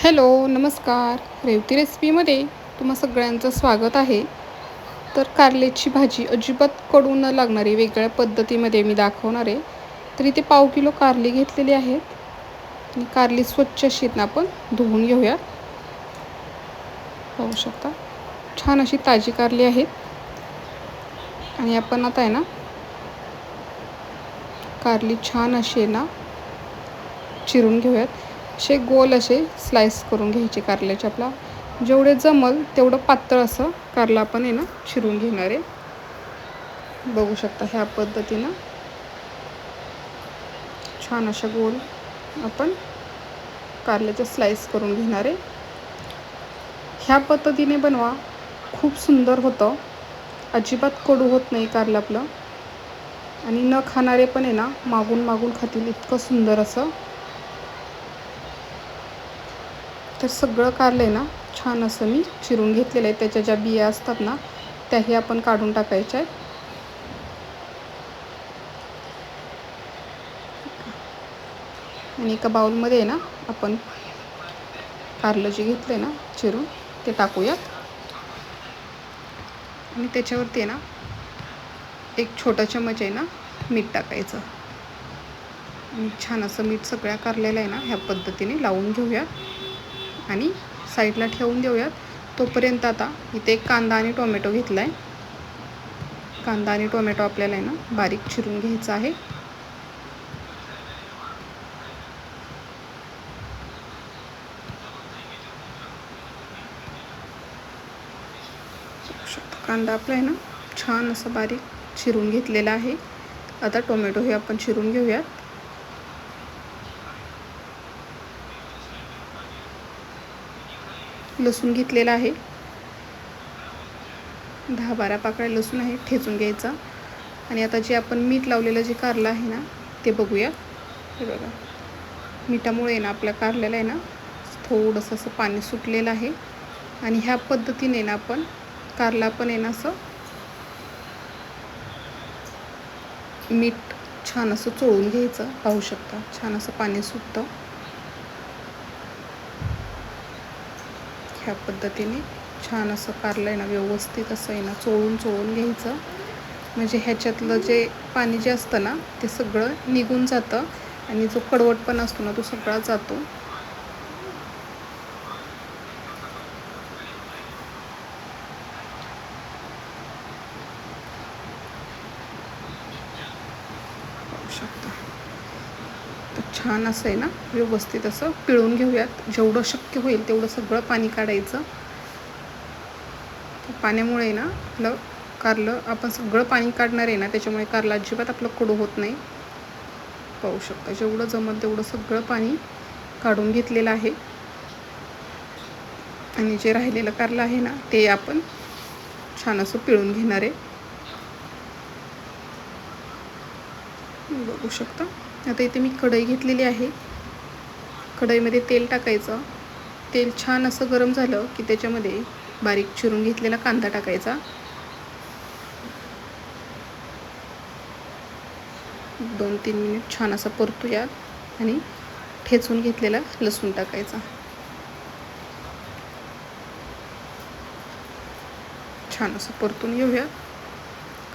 Hello नमस्कार. रेवती रेसिपीमध्ये तुम्हा सगळ्यांचं स्वागत आहे. तर कारल्याची भाजी अजिबात कडू न लागणारी वेगळ्या पद्धतीमध्ये मी दाखवणार आहे. तर इथे पाव किलो कारली घेतलेली आहेत. आणि कारली स्वच्छ अशी ना आपण धुवून घेऊया. पाहू शकता. छान अशी ताजी कारली आहेत. आणि आपण आता आहे ना कारली छान अशी आहे ना चिरून घेऊयात. असे गोल असे स्लाइस करून घ्यायचे कारल्याचे आपला. जेवढे जमल तेवढं पातळ असं कारला आपण आहे ना चिरून घेणार आहे. बघू शकता ह्या पद्धतीनं. छान अशा गोल आपण कारल्याचे स्लाइस करून घेणार आहे. ह्या पद्धतीने बनवा. खूप सुंदर होतं. अजिबात कडू होत नाही कारलं आपलं. आणि न खाणारे पण आहे ना मागून मागून खातील इतकं सुंदर असं. तर सगळं कारलं आहे ना छान असं मी चिरून घेतलेलं आहे. त्याच्या ज्या बिया असतात ना त्याही आपण काढून टाकायच्या आहेत. आणि एका बाउलमध्ये आहे ना आपण कारलं जे घेतलं आहे ना चिरून ते टाकूयात. आणि त्याच्यावरती आहे ना एक छोटा चमच आहे ना मीठ टाकायचं. आणि छान असं मीठ सगळ्या कारलेलं आहे ना ह्या पद्धतीने लावून घेऊया आणि साईडला ठेवून देऊयात. तोपर्यंत आता इथे एक कांदा आणि टोमॅटो घेतला आहे कांदा आणि टोमॅटो आपल्याला आहे ना बारीक चिरून घ्यायचा आहे. कांदा आपला आहे ना छान असं बारीक चिरून घेतलेला आहे. आता टोमॅटो हे आपण चिरून घेऊयात. लसूण घेतलेला आहे. दहा बारा पाकळ्या लसूण आहे ठेचून घ्यायचा. आणि आता जे आपण मीठ लावलेलं जे कारलं आहे ना ते बघूया. हे बघा. मिठामुळे ना आपल्या कारल्याला आहे ना थोडंसं असं पाणी सुटलेलं आहे. आणि ह्या पद्धतीने ना आपण कारला पण आहे ना असं मीठ छान असं चोळून घ्यायचं. पाहू शकता छान असं पाणी सुटतं. ह्या पद्धतीने छान असं कारलं आहे ना व्यवस्थित असं आहे ना चोळून चोळून घ्यायचं. म्हणजे ह्याच्यातलं जे पाणी जे असतं ना ते सगळं निघून जातं आणि जो कडवटपणा असतो ना तो सगळा जातो. शकता. छान असं आहे ना व्यवस्थित असं पिळून घेऊयात. जेवढं शक्य होईल तेवढं सगळं पाणी काढायचं. पाण्यामुळे ना आपलं कारलं आपण सगळं पाणी काढणार आहे ना त्याच्यामुळे कारलं अजिबात आपलं कडू होत नाही. पाहू शकता जेवढं जमत तेवढं सगळं पाणी काढून घेतलेलं आहे. आणि जे राहिलेलं कारलं आहे ना ते आपण छान असं पिळून घेणार आहे. बघू शकता. आता इथे मी कढई घेतलेली आहे. कढईमध्ये तेल टाकायचं. तेल छान असं गरम झालं की त्याच्यामध्ये बारीक चिरून घेतलेला कांदा टाकायचा. दोन तीन मिनिट छान असं परतूया आणि ठेचून घेतलेला लसूण टाकायचा. छान असं परतून घेऊया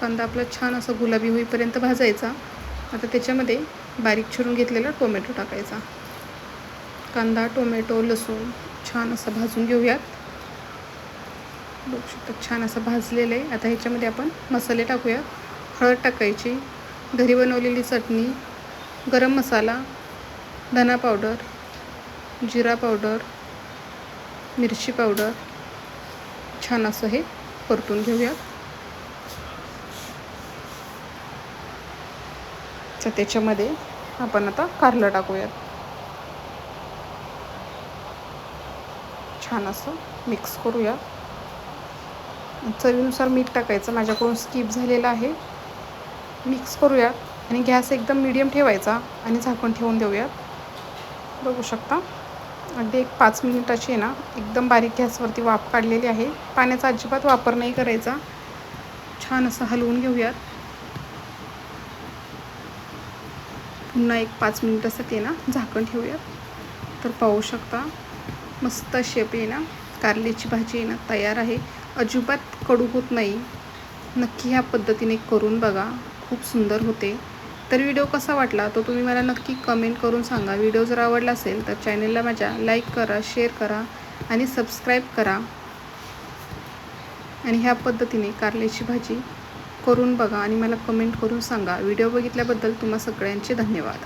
कांदा आपला छान असं गुलाबी होईपर्यंत भाजायचा. आता त्याच्यामध्ये बारीक चिरून घेतलेला टोमॅटो टाकायचा. कांदा टोमॅटो लसूण छान असं भाजून घेऊयात. बघू शकता छान असं भाजलेलं आहे. आता ह्याच्यामध्ये आपण मसाले टाकूया. हळद टाकायची घरी बनवलेली चटणी गरम मसाला धना पावडर जिरा पावडर मिरची पावडर छान असं हे परतून घेऊयात. तर त्याच्यामध्ये आपण आता कारलं टाकूयात. छान असं मिक्स करूया. चवीनुसार मीठ टाकायचं. माझ्याकडून स्किप झालेलं आहे. मिक्स करूयात आणि गॅस एकदम मिडियम ठेवायचा आणि झाकण ठेवून देऊयात. बघू शकता? अगदी एक पाच मिनिटाची आहे ना एकदम बारीक गॅसवरती वाफ काढलेली आहे. पाण्याचा अजिबात वापर नाही करायचा. छान असं हलवून घेऊयात. पुन्हा एक पाच मिनिटासाठी ना झाकण ठेवूयात. तर पाहू शकता मस्त अशी आपली आहे ना कारल्याची भाजी आहे ना तयार आहे. अजिबात कडू होत नाही. नक्की ह्या पद्धतीने करून बघा खूप सुंदर होते. तर व्हिडिओ कसा वाटला तो तुम्ही मला नक्की कमेंट करून सांगा. व्हिडिओ जर आवडला असेल तर चॅनलला माझ्या लाईक करा शेअर करा आणि सबस्क्राईब करा. आणि ह्या पद्धतीने कारल्याची भाजी करून बघा आणि मला कमेंट करून सांगा. व्हिडिओ बघितल्याबद्दल तुम्हा सगळ्यांचे धन्यवाद.